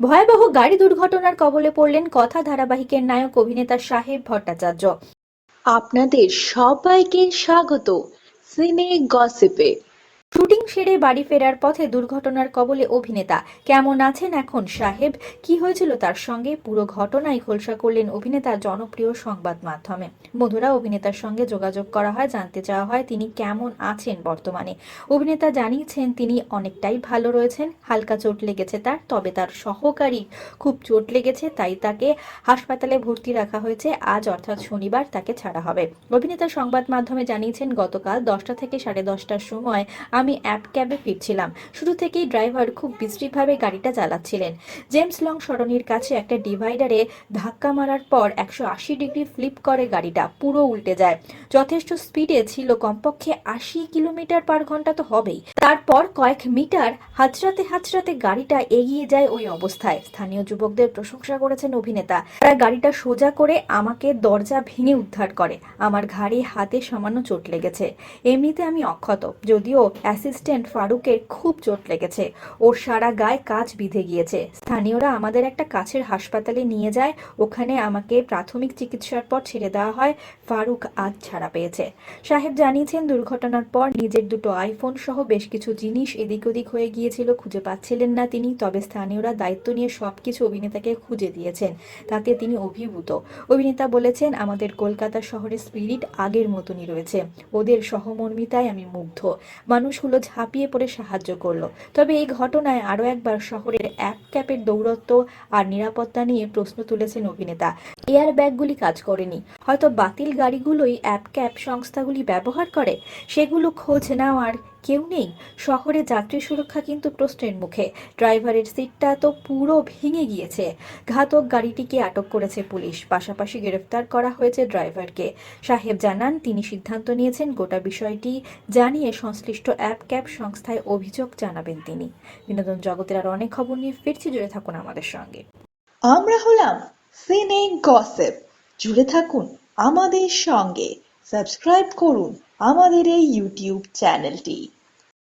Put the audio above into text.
ভয়াবহ গাড়ি দুর্ঘটনার কবলে পড়লেন কথা ধারাবাহিকের নায়ক অভিনেতা সাহেব ভট্টাচার্য। আপনাদের সবাইকে স্বাগত। সিনে গসিপে। শুটিং সেরে বাড়ি ফেরার পথে দুর্ঘটনার কবলে অভিনেতা। কেমন আছেন এখন সাহেব? কি হয়েছিল তার সঙ্গে? পুরো ঘটনাই খোলসা করলেন অভিনেতা জনপ্রিয় সংবাদ মাধ্যমে। বন্ধুরা, অভিনেতার সঙ্গে যোগাযোগ করা হয়, জানতে চাওয়া হয় তিনি কেমন আছেন বর্তমানে। অভিনেতা জানিয়েছেন তিনি অনেকটাই ভালো রয়েছেন, হালকা চোট লেগেছে তার, তবে তার সহকারী খুব চোট লেগেছে, তাই তাকে হাসপাতালে ভর্তি রাখা হয়েছে। আজ অর্থাৎ শনিবার তাকে ছাড়া হবে। অভিনেতা সংবাদ মাধ্যমে জানিয়েছেন, গতকাল দশটা থেকে সাড়ে দশটার সময় আমি অ্যাপ ক্যাবে ফিরছিলাম। শুরু থেকেই ড্রাইভার খুব বিশ্রীভাবে গাড়িটা চালাচ্ছিলেন। জেমস লং সরণির কাছে একটা ডিভাইডারে ধাক্কা মারার পর একশো আশি ডিগ্রি ফ্লিপ করে গাড়িটা, পুরো উল্টে যায়। যথেষ্ট স্পিডে ছিল কমপক্ষে আশি কিলোমিটার পার ঘণ্টা তো হবেই। তারপর কয়েক মিটার হাতড়াতে হাতড়াতে গাড়িটা এগিয়ে যায় ওই অবস্থায়। স্থানীয় যুবকদের প্রশংসা করেছেন অভিনেতা। তারা গাড়িটা সোজা করে আমাকে দরজা ভেঙে উদ্ধার করে। আমার ঘাড়ে হাতে সামান্য চোট লেগেছে। এমনিতে আমি অক্ষত, যদিও অ্যাসিস্ট্যান্ট ফারুকের খুব চোট লেগেছে। ওর সারা গায়ে কাজ বিঁধে গিয়েছে। স্থানীয়রা আমাদের একটা কাছের হাসপাতালে নিয়ে যায়। ওখানে আমাকে প্রাথমিক চিকিৎসার পর ছেড়ে দেওয়া হয়। ফারুক আজ ছাড়া পেয়েছে। সাহেব জানিয়েছেন, দুর্ঘটনার পর নিজের দুটো আইফোন সহ বেশ কিছু জিনিস এদিক ওদিক হয়ে গিয়েছিল, খুঁজে পাচ্ছিলেন না তিনি। তবে স্থানীয়রা দায়িত্ব নিয়ে সবকিছু অভিনেতাকে খুঁজে দিয়েছেন। তাতে তিনি অভিভূত। অভিনেতা বলেছেন, আমাদের কলকাতা শহরের স্পিরিট আগের মতনই রয়েছে। ওদের সহমর্মিতায় আমি মুগ্ধ। মানুষগুলো ঝাঁপিয়ে পড়ে সাহায্য করল। তবে এই ঘটনায় আরও একবার শহরের অ্যাপ ক্যাপের দৌরত্ব আর নিরাপত্তা নিয়ে প্রশ্ন তুলেছেন অভিনেতা। এয়ার ব্যাগগুলি কাজ করেনি। হয়তো বাতিল গাড়িগুলোই অ্যাপ ক্যাব সংস্থাগুলি ব্যবহার করে, সেগুলো খোঁজ নেওয়ার কেউ নেই। শহরে যাত্রী সুরক্ষা কিন্তু প্রশ্নের মুখে। ড্রাইভারের সিটটা তো পুরো ভেঙে গিয়েছে। ঘাতক গাড়িটিকে আটক করেছে পুলিশ। পাশাপাশি গ্রেফতার করা হয়েছে ড্রাইভারকে। সাহেব জানান, তিনি সিদ্ধান্ত নিয়েছেন গোটা বিষয়টি জানিয়ে সংশ্লিষ্ট অ্যাপ ক্যাব সংস্থায় অভিযোগ জানাবেন তিনি। বিনোদন জগতের আর অনেক খবর নিয়ে ফিরছি। জুড়ে থাকুন আমাদের সঙ্গে। আমরা হলাম সিনে গসিপ জুড়ে থাকুন আমাদের সঙ্গে। সাবস্ক্রাইব করুন আমাদের এই ইউটিউব চ্যানেলটি